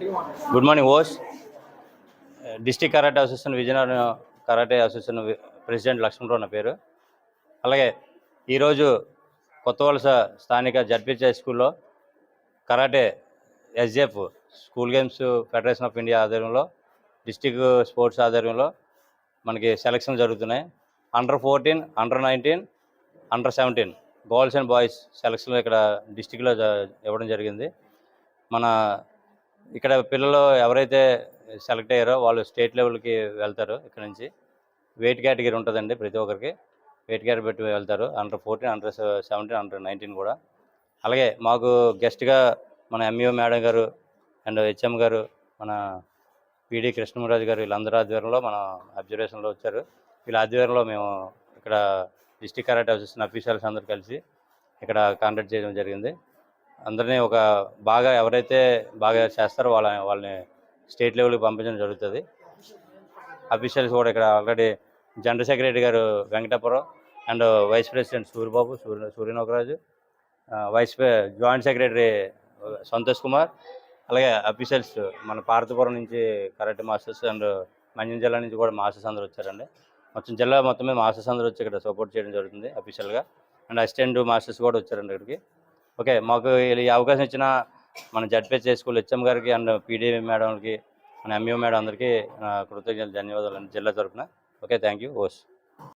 Good morning ఓస్ district karate association Vizianagaram karate association president Lakshmanarao నా పేరు. అలాగే ఈరోజు కొత్త వలస స్థానిక జడ్పీహెచ్ స్కూల్లో karate SGF school games federation of India ఆధ్వర్యంలో డిస్టిక్ స్పోర్ట్స్ ఆధ్వర్యంలో మనకి సెలక్షన్ జరుగుతున్నాయి. Under fourteen under nineteen under seventeen girls and boys selection ఇక్కడ డిస్టిక్లో ఇవ్వడం జరిగింది. మన ఇక్కడ పిల్లలు ఎవరైతే సెలెక్ట్ అయ్యారో వాళ్ళు స్టేట్ లెవెల్కి వెళ్తారు ఇక్కడ నుంచి. వెయిట్ కేటగిరీ ఉంటుందండి ప్రతి ఒక్కరికి. వెయిట్ కేటగిరీ పెట్టి వెళ్తారు. Under fourteen under seventeen under nineteen కూడా. అలాగే మాకు గెస్ట్గా మన ఎంఈఓ మేడం గారు అండ్ హెచ్ఎం గారు మన పిడి కృష్ణమరాజు గారు వీళ్ళందరి ఆధ్వర్యంలో మన అబ్జర్వేషన్లో వచ్చారు. వీళ్ళ ఆధ్వర్యంలో మేము ఇక్కడ డిస్టిక్ కరాటే అసోసియేషన్ అఫీషియల్స్ అందరూ కలిసి ఇక్కడ కాంటాక్ట్ చేయడం జరిగింది. అందరినీ ఒక బాగా ఎవరైతే బాగా చేస్తారో వాళ్ళ వాళ్ళని స్టేట్ లెవెల్కి పంపించడం జరుగుతుంది. అఫీషియల్స్ కూడా ఇక్కడ ఆల్రెడీ జనరల్ సెక్రటరీ గారు Venkatapuram and vice president Suryababu Surya Suryanokaraju vice joint secretary Santosh Kumar అలాగే అఫీషియల్స్ మన పార్వతీపురం నుంచి కరాటే మాస్టర్స్ అండ్ మంజం జిల్లా నుంచి కూడా మాస్టర్స్ అందరూ వచ్చారండి. మొత్తం జిల్లా మొత్తం మీద మాస్టర్స్ అందరూ వచ్చి ఇక్కడ సపోర్ట్ చేయడం జరుగుతుంది అఫీషియల్గా అండ్ అసిస్టెంట్ మాస్టర్స్ కూడా వచ్చారండి ఇక్కడికి. ఓకే మాకు ఈ అవకాశం ఇచ్చిన మన జడ్పే స్కూల్ హెచ్ఎం గారికి అండ్ పీడీ మేడంకి మన ఎంఈఓ మేడం అందరికీ కృతజ్ఞతలు ధన్యవాదాలు జిల్లా తరఫున. ఓకే థ్యాంక్ యూ ఓస్.